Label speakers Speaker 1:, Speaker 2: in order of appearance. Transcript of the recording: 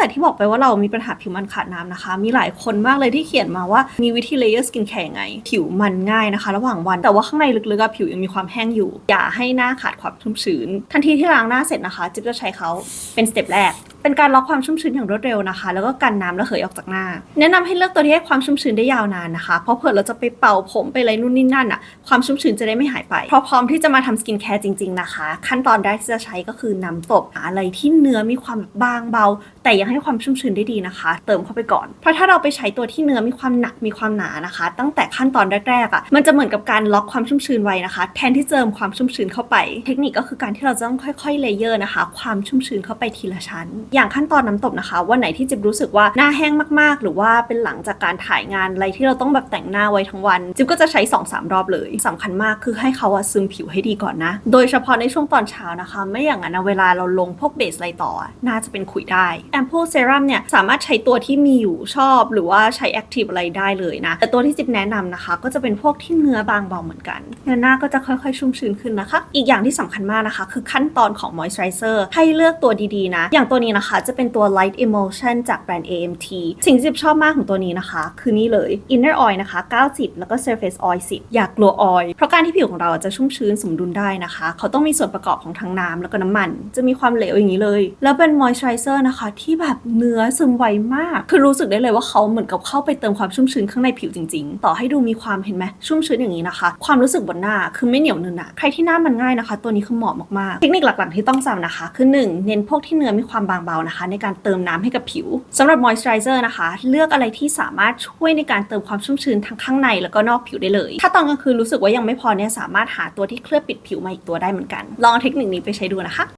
Speaker 1: แต่ที่บอกไปว่าเรามีปัญหาผิวมันขาดน้ำนะคะ มีหลายคนมากเลยที่เขียนมาว่ามีวิธีเลเยอร์สกินแคร์ยังไง ผิวมันง่ายนะคะ ระหว่างวัน แต่ว่าข้างในลึกๆอะผิวยังมีความแห้งอยู่ อย่าให้หน้าขาดความชุ่มชื้น ทันทีที่ล้างหน้าเสร็จนะคะ จิ๊บจะใช้เขาเป็นสเต็ปแรก เป็นการล็อกความชุ่มชื้นอย่างรวดเร็วนะคะ แล้วก็กันน้ำระเหยออกจากหน้า แนะนำให้เลือกตัวที่ให้ความชุ่มชื้นได้ยาวนานนะคะ เพราะเผื่อเราจะไปเป่าผมไปอะไรนู่นนี่นั่นอะ ความชุ่มชื้นจะได้ไม่หายไปพราะพร้อมที่จะมาทำสกินแคร์จริง ๆนะคะ ขั้นตอนแรกที่จะใช้ก็คือน้ำตบอะไรที่เนื้อมีความบางเบา แต่ยังให้ความชุ่มชื้นได้ดีนะคะ เติมเข้าไปก่อน เพราะถ้าเราไปใช้ตัวที่เนื้อมีความหนักมีความหนานะคะ ตั้งแต่ขั้นตอนแรกๆอะ มันจะเหมือนกับการล็อกความชุ่มชื้นไว้นะคะ แทนที่จะเติมความชุ่มชื้นเข้าไป เทคนิคก็คือการที่เราจะต้องค่อยๆเลเยอร์นะคะ ความชุ่มชื้นเข้าไปทีละชั้นอย่างขั้นตอนน้ำตบนะคะ วันไหนที่จิ๊บรู้สึกว่าหน้าแห้งมากๆ หรือว่าเป็นหลังจากการถ่ายงานอะไรที่เราต้องแบบแต่งหน้าไว้ทั้งวัน จิ๊บก็จะใช้ 2-3 รอบเลยสำคัญมากคือให้เขาซึมผิวให้ดีก่อนนะ โดยเฉพาะในช่วงตอนเช้านะคะ ไม่อย่างนั้นเวลาเราลงพวกเบสอะไรต่อ น่าจะเป็นขุยได้แอมพ e เซรั่มเนี่ยสามารถใช้ตัวที่มีอยู่ชอบ หรือว่าใช้แอคทีฟอะไรได้เลยนะ แต่ตัวที่จิ๊บแนะนำนะคะ ก็จะเป็นพวกที่เนื้อบางเบาเหมือนกันเนื้อหน้าก็จะค่อยๆ ชุ่มชื้นขึ้นนะคะ อีกอย่างที่สำคัญมากนะคะ คือขั้นตอนของ moisturizer ให้เลือกตัวดีๆนะ อย่างตัวนี้นะคะ จะเป็นตัว light emulsion จากแบรนด์ AMT สิ่งที่ชอบมากของตัวนี้นะคะ คือนี่เลย inner oil นะคะ 90 แล้วก็ surface oil 10 อยากกลัวออยเพราะการที่ผิวของเราจะชุ่มชื้นสมดุลได้นะคะ เขาต้องมีส่วนประกอบของทั้งน้ำแล้วก็น้ำมัน จะมีความเหลวอย่างนี้เลย แล้วเป็น moisturizer นะคะ ที่แบบเนื้อซึมไวมาก คือรู้สึกได้เลยว่าเขาเหมือนกับเข้าไปเติมความชุ่มชื้นข้างในผิวจริง ๆ ต่อให้ดูมีความเห็นไหมชุ่มชื้นอย่างนี้นะคะ ความรู้สึกบนหน้าคือไม่เหนียวเนึนหนะใครที่หน้ามันง่ายนะคะ ตัวนี้คือเหมาะมากๆ เทคนิคหลักๆที่ต้องจำนะคะ คือ 1 เน้นพวกที่เนื้อมีความบางบานะคะ ในการเติมน้ำให้กับผิวสำหรับมอยส์ไรเซอร์นะคะ เลือกอะไรที่สามารถช่วยในการเติมความชุ่มชื้นทั้งข้างในแล้วก็นอกผิวได้เลย ถ้าตอนกลางคืนรู้สึกว่ายังไม่พอเนี่ยสามารถหาตัวที่เคลือบปิดผิวมาอีกตัวได้เหมือนกัน ลองเทคนิคนี้ไปใช้ดูนะคะ